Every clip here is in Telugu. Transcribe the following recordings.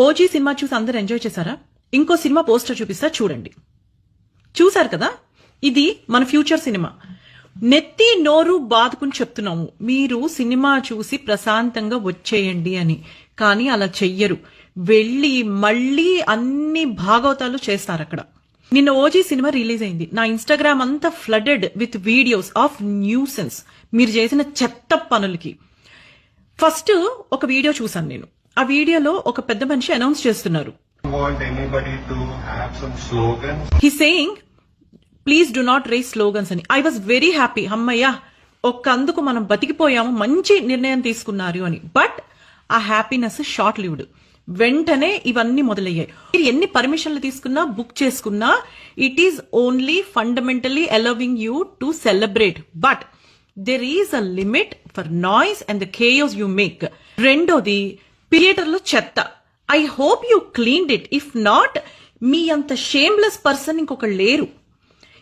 ఓజీ సినిమా చూసి అందరు ఎంజాయ్ చేశారా? ఇంకో సినిమా పోస్టర్ చూపిస్తా చూడండి. చూశారు కదా? ఇది మన ఫ్యూచర్ సినిమా. నెత్తి నోరు బాదుకుని చెప్తున్నాము. మీరు సినిమా చూసి ప్రశాంతంగా వచ్చేయండి అని. కానీ అలా చెయ్యరు. వెళ్ళి మళ్ళీ అన్ని భాగవతాలు చేస్తారు అక్కడ. నిన్న ఓజీ సినిమా రిలీజ్ అయింది. నా ఇన్స్టాగ్రామ్ అంతా flooded with videos of nuisance మీరు చేసిన చెత్త పనులకి. ఫస్ట్ ఒక వీడియో చూసాను నేను. ఆ వీడియోలో ఒక పెద్ద మనిషి అనౌన్స్ చేస్తున్నారు. He saying please do not raise slogans అని. ఐ వాజ్ వెరీ హ్యాపీ అమ్మయ్యా ఒక్కందుకు మనం బతికిపోయాము మంచి నిర్ణయం తీసుకున్నారు అని. బట్ ఆ హ్యాపీనెస్ షార్ట్ లివ్డ్ వెంటనే ఇవన్నీ మొదలయ్యాయి. మీరు ఎన్ని పర్మిషన్లు తీసుకున్నా బుక్ చేసుకున్నా it is only fundamentally allowing you to celebrate but there is a limit for noise and the chaos you make రెండోది థియేటర్లో చెత్త. I hope you cleaned it if not మీ అంత షేమ్లెస్ పర్సన్ ఇంకొకళ్ళు లేరు.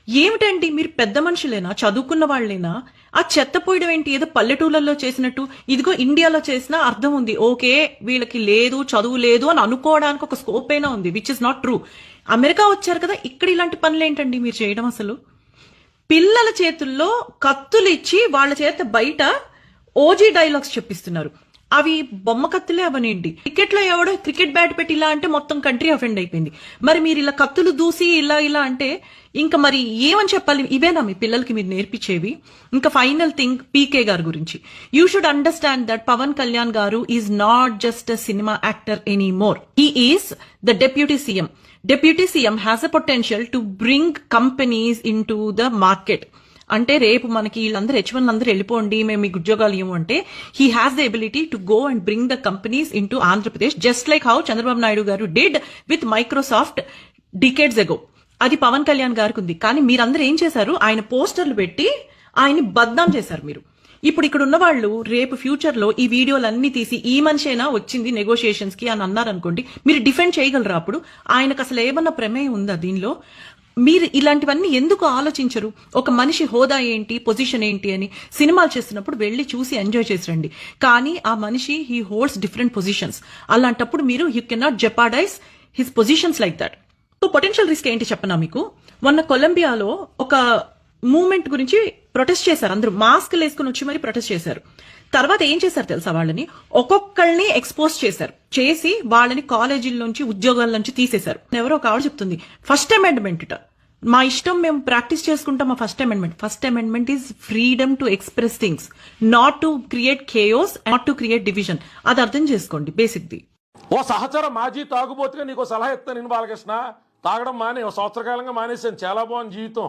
ఏమిటండి మీరు పెద్ద మనుషులేనా? చదువుకున్న వాళ్ళేనా? ఆ చెత్త పోయడం ఏంటి? ఏదో పల్లెటూళ్ళల్లో చేసినట్టు ఇదిగో ఇండియాలో చేసినా అర్థం ఉంది. ఓకే వీళ్ళకి లేదు చదువు లేదు అని అనుకోవడానికి ఒక స్కోప్ అయినా ఉంది which is not true America వచ్చారు కదా ఇక్కడ ఇలాంటి పనులు ఏంటండి మీరు చేయడం అసలు? పిల్లల చేతుల్లో కత్తులు ఇచ్చి వాళ్ళ చేత బయట ఓజీ డైలాగ్స్ చెప్పిస్తున్నారు. అవి బొమ్మ కత్తులే అవనేంటి? క్రికెట్లో ఎవడో క్రికెట్ బ్యాట్ పెట్టి ఇలా అంటే మొత్తం కంట్రీ అఫెండ్ అయిపోయింది. మరి మీరు ఇలా కత్తులు దూసి ఇలా ఇలా అంటే ఇంకా మరి ఏమని చెప్పాలి? ఇవేనా మీ పిల్లలకి మీరు నేర్పించేవి? ఇంకా ఫైనల్ థింగ్ పీకే గారి గురించి. You should understand that Pawan Kalyan గారు is not just a cinema actor any more he is the deputy CM deputy CM has a potential to bring companies into the market అంటే రేపు మనకి వీళ్ళందరూ హెచ్ వన్ అందరూ వెళ్ళిపోండి మేము మీకు ఉద్యోగాలు ఇవ్వము అంటే he has the ability to go and bring the companies in Andhra Pradesh just like how Chandrababu Naidu garu did with Microsoft decades ago అది పవన్ కళ్యాణ్ గారికి ఉంది. కానీ మీరందరూ ఏం చేశారు? ఆయన పోస్టర్లు పెట్టి ఆయన్ని బద్నాం చేశారు మీరు. ఇప్పుడు ఇక్కడ ఉన్న వాళ్ళు రేపు ఫ్యూచర్లో ఈ వీడియోలన్నీ తీసి ఈ మనిషేనా వచ్చింది నెగోషియేషన్స్కి అని అన్నారు అనుకోండి మీరు డిఫెండ్ చేయగలరా అప్పుడు? ఆయనకు అసలు ఏమన్నా ప్రమేయం ఉందా దీనిలో? మీరు ఇలాంటివన్నీ ఎందుకు ఆలోచించరు? ఒక మనిషి హోదా ఏంటి పొజిషన్ ఏంటి అని సినిమాలు చేస్తున్నప్పుడు వెళ్ళి చూసి ఎంజాయ్ చేసి రండి కానీ ఆ మనిషి హీ హోల్డ్స్ డిఫరెంట్ పొజిషన్స్ అలాంటప్పుడు మీరు you cannot jeopardize his positions like that so potential risk ఏంటి చెప్పనా మీకు? మొన్న కొలంబియాలో ఒక మూమెంట్ గురించి ప్రొటెస్ట్ చేశారు. అందరూ మాస్క్ వేసుకుని వచ్చి మరి ప్రొటెస్ట్ చేశారు. తర్వాత ఏం చేశారు తెలుసా వాళ్ళని? ఒక్కొక్కళ్ళని ఎక్స్పోజ్ చేశారు. చేసి వాళ్ళని కాలేజీల నుంచి ఉద్యోగాల నుంచి తీసేశారు. ఎవరో ఒక ఆవిడ చెప్తుంది ఫస్ట్ అమెండ్మెంట్ మా ఇష్టం మేము ప్రాక్టీస్ చేసుకుంటాం మా first amendment first amendment is freedom to express things not to create chaos not to create division అది అర్థం చేసుకోండి బేసిక్ ది ఓ సహచర మాజీ తాగుబోతుగా నీకు సలహా ఇస్తాను నేను బాలకృష్ణ. తాగడం మానే ఓ సంవత్సర కాలంగా మానేశాను. చాలా బాగుంది జీవితం.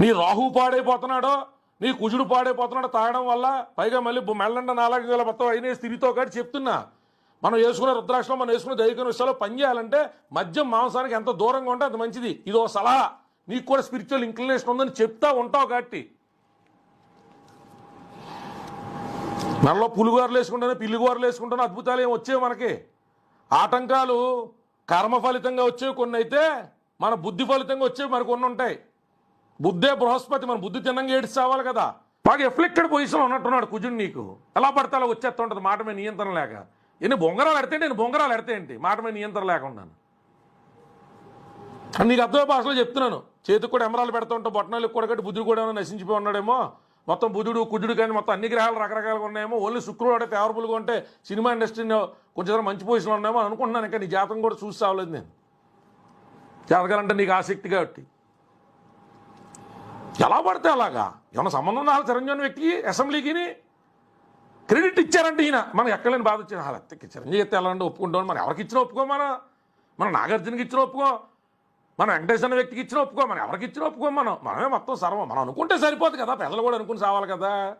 నీ రాహు పాడైపోతున్నాడో నీ కుజుడు పాడైపోతున్నాడో తాగడం వల్ల పైగా మళ్ళీ మెల్లండ నాలుగు వేల మొత్తం అయిన స్థితితో కాదు చెప్తున్నా. మనం వేసుకునే రుద్రాక్షలో మనం వేసుకునే దైవిక విషయాల్లో పని చేయాలంటే మద్యం మాంసానికి ఎంత దూరంగా ఉంటే అంత మంచిది. ఇది ఓ సలహా. నీకు కూడా స్పిరిచువల్ ఇంక్లినేషన్ ఉందని చెప్తా ఉంటావు కాబట్టి. మనలో పులిగోరలు వేసుకుంటాను పిల్లిగోరలు వేసుకుంటాను అద్భుతాలు ఏమి వచ్చేవి మనకి? ఆటంకాలు కర్మ ఫలితంగా వచ్చేవి కొన్ని అయితే మన బుద్ధి ఫలితంగా వచ్చేవి మరి కొన్ని ఉంటాయి. బుద్ధే బృహస్పతి మన బుద్ధి తిన్నంగా ఏడిచావాలి కదా. బాగా ఎఫ్లెక్టెడ్ పొజిషన్లో ఉన్నట్టున్నాడు కుజుడు నీకు. ఎలా పడితే అలా వచ్చేస్తూ ఉంటుంది. మాట మీద నియంత్రణ లేక. ఎన్ని బొంగరాలు ఎడితే నేను బొంగరాలు ఎడితే ఏంటి? మాట మీద నియంత్రణ లేకుండా. నీకు అర్థమైన భాషలో చెప్తున్నాను. చేతికి కూడా ఎమరాలు పెడతా ఉంటావు బొట్టనాలకు కూడా కట్టి బుద్ధుడు కూడా ఏమైనా నశించిపోయి ఉన్నాడేమో? మొత్తం బుధుడు కుజుడు కానీ మొత్తం అన్ని గ్రహాలు రకరకాలుగా ఉన్నాయేమో? ఓన్లీ శుక్రుడు అంటే ఫేవరబుల్గా ఉంటే సినిమా ఇండస్ట్రీని కొంచెం మంచి పొజిషన్లో ఉన్నాయేమో అనుకుంటున్నాను. ఇంకా నీ జాతకం కూడా చూసి సావలేదు నేను. జాతకాలంటే నీకు ఆసక్తి కాబట్టి. ఎలా పడితే అలాగా? ఏమైనా సంబంధం ఉన్న చిరంజీవి వ్యక్తికి? అసెంబ్లీకి క్రెడిట్ ఇచ్చారంటే ఈయన. మనం ఎక్కడైనా బాధ వచ్చిన అలా చిరంజీవి ఎత్తే ఎలా అంటే ఒప్పుకుంటాం మనం ఎవరికి ఇచ్చినా ఒప్పుకో మన మన నాగార్జునకి ఇచ్చిన ఒప్పుకో. మన వెంకటేశ్వర అనే వ్యక్తికి ఇచ్చిన ఒప్పుకో. మనం ఎవరికి ఇచ్చిన ఒప్పుకో. మనం మనమే మొత్తం సర్వం. మనం అనుకుంటే సరిపోదు కదా. ప్రజలు కూడా అనుకుని సావాలి కదా.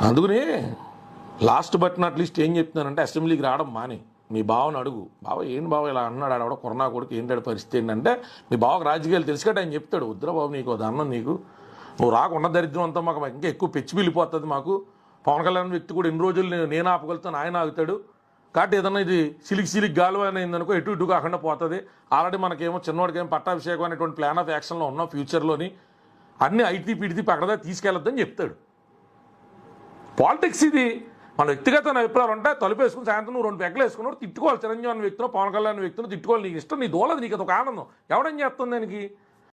అందుకని లాస్ట్ బట్ నాట్ లీస్ట్ ఏం చెప్తున్నానంటే అసెంబ్లీకి రావడం మాని. మీ బావని అడుగు. బావ ఏంటి బావ ఇలా అన్నాడు? ఆడ కొరనా కొడుకు ఏంటాడు పరిస్థితి ఏంటంటే మీ బావకు రాజకీయాలు తెలుసు ఆయన చెప్తాడు. వద్దురా బాబు నీకు ఓ దండం నీకు. నువ్వు రాకుండా దరిద్రం అంతా మాకు ఇంకా ఎక్కువ పెచ్చి వెళ్ళిపోతుంది మాకు. పవన్ కళ్యాణ్ వ్యక్తి కూడా ఎన్ని రోజులు నేను- నేను ఆపగలుగుతాను ఆయన ఆగుతాడు. కాబట్టి ఏదన్నా ఇది సిలిక్ సిలిక్ గాలువ అయిందనుకో ఎటు ఇటు కాకుండా పోతుంది. ఆల్రెడీ మనకేమో చిన్నవాడికేమో పట్టాభిషేకం అనేటువంటి ప్లాన్ ఆఫ్ యాక్షన్లో ఉన్నాం ఫ్యూచర్లోని అన్ని ఐటీ పిడితి పక్కదా తీసుకెళ్ళొద్దని చెప్తాడు. పాలిటిక్స్ ఇది. మన వ్యక్తిగత అభిప్రాయాలు ఉంటే తలుపేసుకుని సాయంత్రం నువ్వు రెండు పెగ్గలు వేసుకున్నావు తిట్టుకోవాలి. చిరంజీవి అనే వ్యక్తిలో పవన్ కళ్యాణ్ వ్యక్తిలో తిట్టుకోవాలి. నీకు ఇష్టం నీ దోలది నీకు ఒక ఆనందం. ఎవడేం చేస్తుంది దానికి?